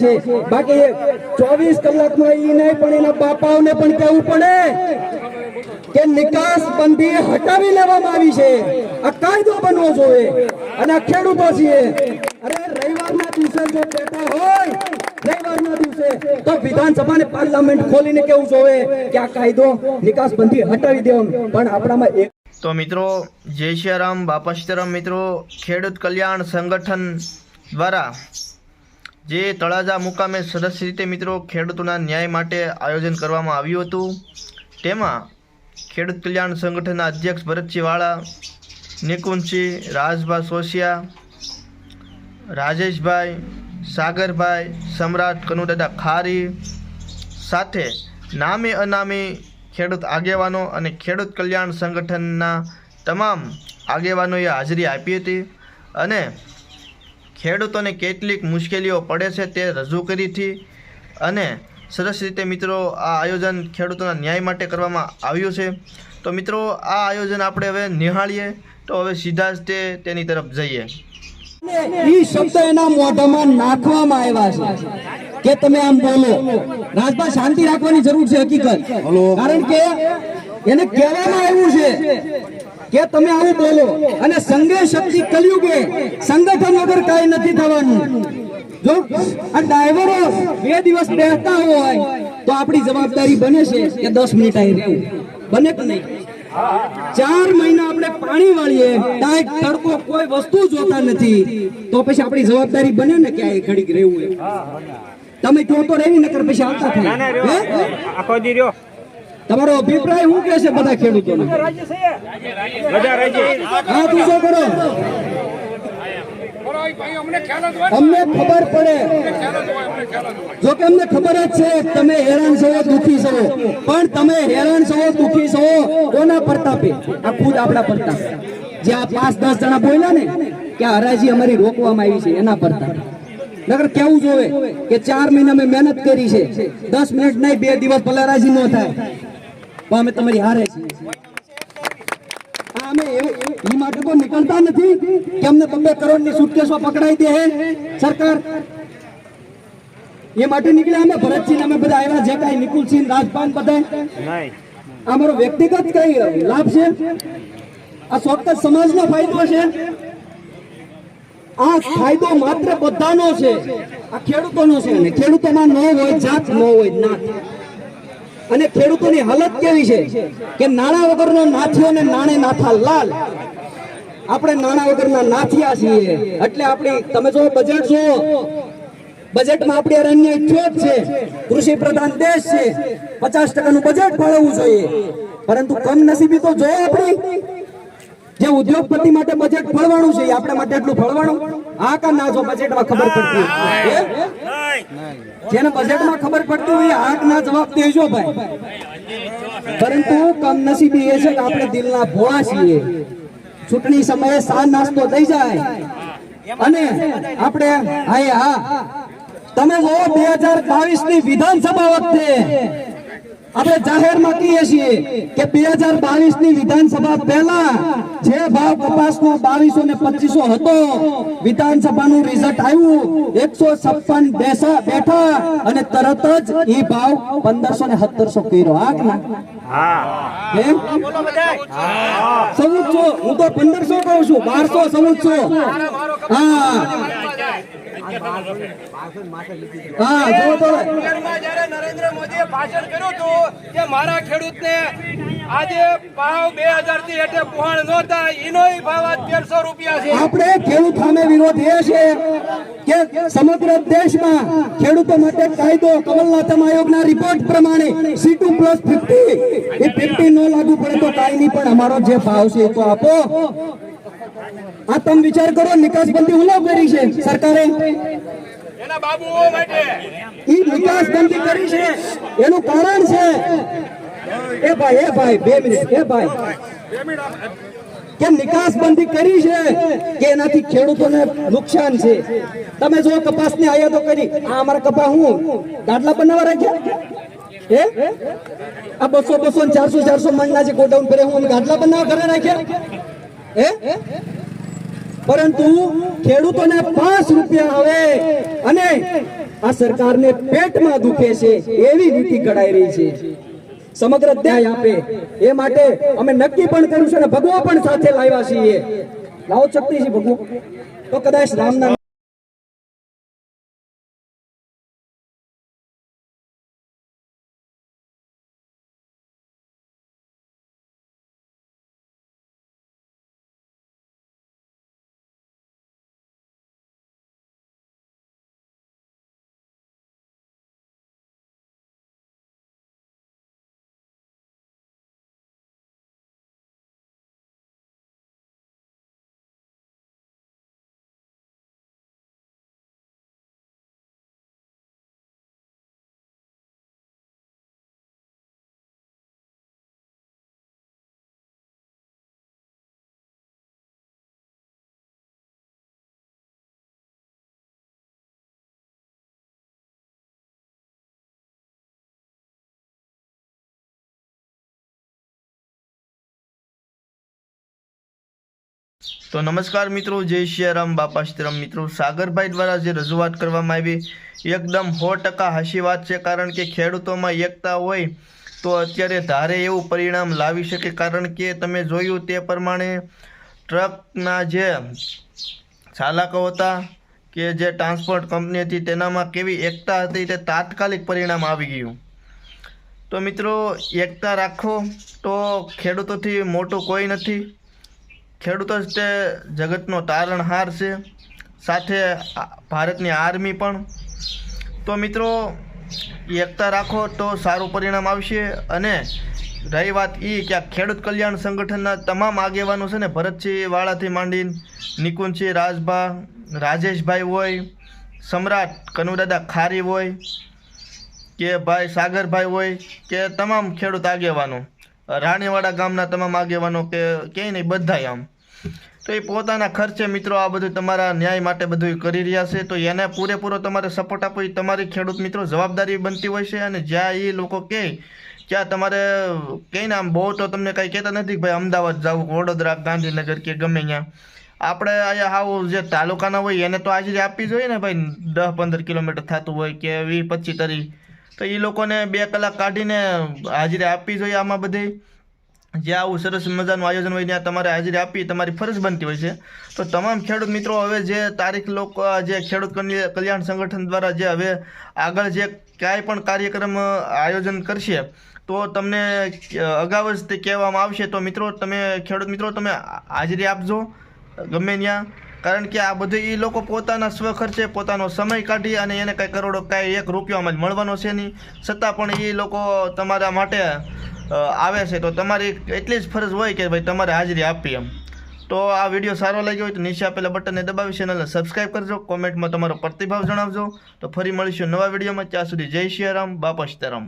છે. બાકી ચોવીસ કલાકમાં એ પણ એના બાપાઓને પણ કહેવું પડે કે નિકાસ બંધી હટાવી લેવામાં આવી છે. આ કાયદો બનવો જોઈએ. અને ખેડૂતો છીએ. અરે રવિવારના દિવસે જો બેઠા હોય ને કેવું જોવે કે આ કાયદો મિત્રો, જય શ્રીરામ બાપા સીતારામ મિત્રો, ખેડૂત કલ્યાણ સંગઠન દ્વારા જે તળાજા મુકામે સરસ રીતે મિત્રો ખેડૂતોના ન્યાય માટે આયોજન કરવામાં આવ્યું હતું. તેમાં ખેડૂત કલ્યાણ સંગઠનના અધ્યક્ષ ભરતસિંહ વાળા નિકુંજસિંહ રાજભા સોસિયા રાજેશભાઈ, સાગરભાઈ, સમ્રાટ કનુદાદા ખારી સાથે નામે અનામી ખેડૂત આગેવાનો અને ખેડૂત કલ્યાણ સંગઠનના તમામ આગેવાનોએ હાજરી આપી હતી અને ખેડૂતોને કેટલીક મુશ્કેલીઓ પડે છે તે રજૂ કરી હતી. અને સરસ રીતે મિત્રો આ આયોજન ખેડૂતોના ન્યાય માટે કરવામાં આવ્યું છે. તો મિત્રો આ આયોજન આપણે હવે નિહાળીએ. તો હવે સીધા જ તે તેની તરફ જઈએ. ઈ શબ્દ એના મોઢામાં નાખવામાં આવ્યા છે. કે તમે આમ બોલો. રાજભા શાંતિ રાખવાની જરૂર છે હકીકત. કારણ કે એને કહેવામાં આવ્યું છે કે તમે આવું બોલો અને સંઘે શક્તિ કલયુગે સંગઠન વગર કાંઈ નથી થવાનું. જો આ ડ્રાઈવરો બે દિવસ બેસતા હોય તો આપણી જવાબદારી બને છે કે દસ મિનિટ અહીં રહેવું. બને કે નહીં? ચાર મહિના આપણે પાણી વાળીએ ટાઈટ તડકો કોઈ વસ્તુ જોતા નથી તો પછી આપણી જવાબદારી બને ને કે આ ઘડીક રહેવું તમે કહો તો રહેવી નકર પછી આવતા થાય. આખો દી રહ્યો. તમારો અભિપ્રાય શું કે છે બધા ખેડૂતોનો? હા તું શું કરો? અમને ખબર પડે. જો કે અમને ખબર જ છે તમે હેરાન છો દુખી છો. પણ તમે હેરાન છો દુખી છો કોના પ્રતાપે? આ ખુદ આપણા પ્રતાપ. જે આ પાંચ દસ જણા બોલ્યા ને કે આ હરાજી અમારી રોકવામાં આવી છે એના પ્રતાપ. નગર કેવું જોવે કે ચાર મહિના મેં મહેનત કરી છે. દસ મિનિટ નહીં બે દિવસ ભલે હરાજી ન થાય. પણ અમે તમારી હારે છીએ. આ અમે એવું- એવું- માટે તો નીકળતા નથી કે અમને બબ્બે કરોડની સુટકેસો પકડાઈ દે સરકાર એ માટે નીકળ્યા અમે ભરતસિંહ અમે બધા આવ્યા જે કાંઈ નિકુલસિંહ રાજપાન બધા. અમારો વ્યક્તિગત કઈ લાભ છે? આ ચોક્કસ સમાજનો ફાયદો છે? આ ફાયદો માત્ર બધાનો છે. આ ખેડૂતોનો છે. ખેડૂતોમાં ન હોય જાત ન હોય નાત. અને ખેડૂતોની હાલત કેવી છે કે નાણાં વગરનો નાથ્યો ને નાણે નાથા લાલ. આપણે નાણાં વગરના નાથિયા છીએ. એટલે આપણી, તમે જો બજેટ જો બજેટમાં આપણી અરણ્ય જ છે, કૃષિ પ્રધાન દેશ છે, પચાસ ટકાનું બજેટ ફાળવવું જોઈએ. પરંતુ કમનસીબી તો જોઈએ આપણી. જે ઉદ્યોગપતિ માટે બજેટ ફળવાનું છે એ આપણા માટે એટલું ફળવાનું. આ કા ના જો બજેટમાં ખબર પડતી જેને બજેટમાં ખબર પડતી હોય આંખ ના જવાબ દેજો ભાઈ. પરંતુ કમનસીબી એ છે કે આપણે દિલના ભોળા છીએ. ચૂંટણી સમયે સા નાસ્તો થઈ જાય. અને આપણે હા હા. તમે જો બે હજાર બાવીસની વિધાનસભા વખતે આપણે જાહેરમાં કહીએ છીએ કે બે હજાર બાવીસની વિધાનસભા પહેલા જે ભાવ કપાસનો બાવીસો ને પચીસો હતો વિધાનસભાનું રિઝલ્ટ આવ્યું એકસો છપ્પન બેસા બેઠા અને તરત જ એ ભાવ પંદરસો ને સત્તરસો કર્યો. હા હું. તો પંદરસો કહું છું બારસો ચૌદસો હા. હા જો તો. જ્યારે નરેન્દ્ર મોદીએ ભાષણ કર્યું હતું કે મારા ખેડૂતને આજે ભાવ બે હજારથી એટલે પહોંચ નો થાય એનો ભાવ આજ તેરસો રૂપિયા છે. આપણે ખેડૂત સામે વિરોધ એ છે કે સમગ્ર દેશમાં ખેડૂતો માટે કાયદો કમલનાથમ આયોગના રિપોર્ટ પ્રમાણે સી ટુ પ્લસ ફિફ્ટી એ ફિફ્ટી નો લાગુ પડે તો કાંઈ નહીં પણ અમારો જે ભાવ છે એ તો આપો. આ તમે વિચાર કરો નિકાસ બંધી હું કરી છે? સરકારે? ઈ નિકાસ બંધી કરી છે. એનું કારણ છે. એ ભાઈ એ ભાઈ બે મિનિટ એ ભાઈ. કે નિકાસબંધી કરી છે કે એનાથી ખેડૂતોને નુકસાન છે. તમે જો કપાસની આયાતો કરી આ અમારા કપા હું? ગાડલા બનાવવા રાખ્યા? એ આ બસો બસો ચારસો ચારસો મણના જે ગોડાઉન ભરે હું ગાડલા બનાવવા ઘરે રાખ્યા? એ પરંતુ ખેડૂતોને પાંચ રૂપિયા આવે અને આ સરકારને પેટમાં દુખે છે, એવી નીતિ ઘડાઈ રહી છે. સમગ્ર ધ્યાય આપે. એ માટે અમે નક્કી પણ કર્યું છે અને ભગવા પણ સાથે લાવ્યા છીએ. લાવો શક્તિજી ભગવો. તો કદાચ રામના તો નમસ્કાર મિત્રો, જય સિયારામ બાપા સીતારામ મિત્રો. સાગરભાઈ દ્વારા જે રજૂઆત કરવામાં આવી, એકદમ સો ટકા હાશી વાત છે, કારણ કે ખેડૂતોમાં એકતા હોય તો અત્યારે ધારે એવું પરિણામ લાવી શકે, કારણ કે તમે જોયું તે પ્રમાણે ટ્રકના જે ચાલકો હતા કે જે ટ્રાન્સપોર્ટ કંપની હતી, તેનામાં કેવી એકતા હતી, તે તાત્કાલિક પરિણામ આવી ગયું. તો મિત્રો, એકતા રાખો તો ખેડૂતોથી મોટું કોઈ નથી. ખેડૂતો જ તે જગતનો તારણહાર છે. સાથે ભારતની આર્મી પણ. તો મિત્રો, એકતા રાખો તો સારું પરિણામ આવશે અને રહી વાત એ કે આ ખેડૂત કલ્યાણ સંગઠનના તમામ આગેવાનો છે ને ભરતસિંહ વાળાથી માંડીને નિકુંજસિંહ રાજભા, રાજેશભાઈ હોય, સમ્રાટ કનુદાદા ખારી હોય, કે ભાઈ સાગરભાઈ હોય, કે તમામ ખેડૂત આગેવાનો. રાણીવાડા ગામના તમામ આગેવાનો કે ક્યાંય નહીં, બધાય આમ. તો એ પોતાના ખર્ચે મિત્રો આ બધું તમારા ન્યાય માટે બધું કરી રહ્યા છે. તો એને પૂરેપૂરો તમારે સપોર્ટ આપો, એ તમારી ખેડૂત મિત્રો જવાબદારી બનતી હોય છે અને જ્યાં એ લોકો કહે ત્યાં તમારે કહીને આમ બહુ તો તમને કાંઈ કહેતા નથી ભાઈ અમદાવાદ જવું વડોદરા, ગાંધીનગર કે ગમે ત્યાં. આપણે અહીંયા હાવ જે તાલુકાના હોય એને તો હાજરી આપવી જોઈએ ને ભાઈ. દસ પંદર કિલોમીટર થતું હોય કે વીસ પચીસ તરી તો એ લોકોને બે કલાક કાઢીને હાજરી આપવી જોઈએ આમાં બધી. જે આવું સરસ મજાનું આયોજન હોય ત્યાં તમારે હાજરી આપી તમારી ફરજ બનતી હોય છે. તો તમામ ખેડૂત મિત્રો, હવે જે તારીખ લોકો, જે ખેડૂત કલ્યા- કલ્યાણ સંગઠન દ્વારા જે હવે આગળ જે કાંઈ પણ કાર્યક્રમ આયોજન કરશે, તો તમને અગાઉ જ તે કહેવામાં આવશે. તો મિત્રો, તમે ખેડૂત મિત્રો, તમે હાજરી આપજો. ગમે ત્યાં. કારણ કે આ બધું એ લોકો પોતાના સ્વખર્ચે પોતાનો સમય કાઢી અને એને કાંઈ કરોડો કાંઈ એક રૂપિયામાં જ મળવાનો છે નહીં. છતાં પણ એ લોકો તમારા માટે આવે છે. તો તમારી એટલી જ ફરજ હોય કે ભાઈ તમારે હાજરી આપવી એમ. તો આ વીડિયો સારો લાગ્યો હોય તો નીચે આપેલા બટનને દબાવી ચેનલને સબસ્ક્રાઈબ કરજો. કોમેન્ટમાં તમારો પ્રતિભાવ જણાવજો. તો ફરી મળીશું નવા વિડીયોમાં. ત્યાં સુધી જય સિયારામ બાપા સીતારામ.